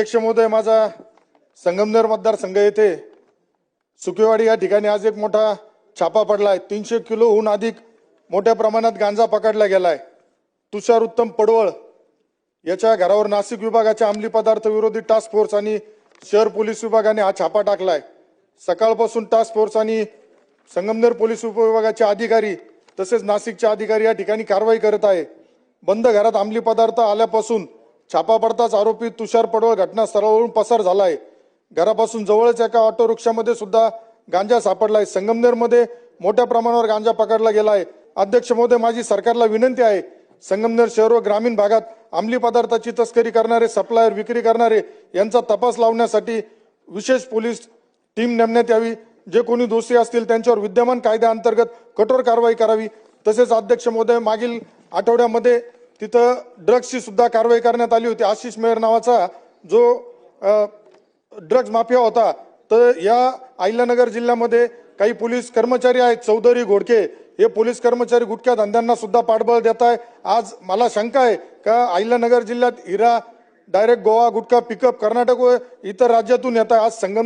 अध्यक्ष महोदय माझा संगमनेर मतदारसंघ येथे सुकेवाडी या ठिकाणी आज एक मोठा छापा पडला आहे तीनशे किलोहून अधिक मोठ्या प्रमाणात गांजा पकडला गेलाय. तुषार उत्तम पडवळ याच्या घरावर नाशिक विभागाच्या अंमली पदार्थ विरोधी टास्क फोर्स आणि शहर पोलीस विभागाने हा छापा टाकलाय. सकाळपासून टास्क फोर्स आणि संगमनेर पोलीस उपविभागाचे अधिकारी तसेच नाशिकचे अधिकारी या ठिकाणी कारवाई करत आहे. बंद घरात अंमली पदार्थ आल्यापासून छापा पडताच आरोपी तुषार पडवळ घटनास्थळावरून पसार झालाय. घरापासून जवळच एका ऑटो रिक्षामध्ये सुद्धा गांजा सापडलाय. संगमनेरमध्ये मोठ्या प्रमाणावर गांजा पकडला गेलाय. अध्यक्ष महोदय माझी सरकारला विनंती आहे. संगमनेर शहर व ग्रामीण भागात अंमली पदार्थाची तस्करी करणारे सप्लायर विक्री करणारे यांचा तपास लावण्यासाठी विशेष पोलीस टीम नेमण्यात यावी. जे कोणी दोषी असतील त्यांच्यावर विद्यमान कायद्याअंतर्गत कठोर कारवाई करावी. तसेच अध्यक्ष महोदय मागील आठवड्यामध्ये तिथं ड्रग्सची सुद्धा कारवाई करण्यात आली होती. आशिष मेहर नावाचा जो ड्रग्ज माफिया होता तर या अहिल्यानगर जिल्ह्यामध्ये काही पोलीस कर्मचारी आहेत चौधरी घोडके. हे पोलीस कर्मचारी गुटख्या धंद्यांना सुद्धा पाठबळ देत आहे. आज मला शंका आहे का अहिल्यानगर जिल्ह्यात हिरा डायरेक्ट गोवा गुटखा पिकअप कर्नाटक व इतर राज्यातून येत आहे. आज संगम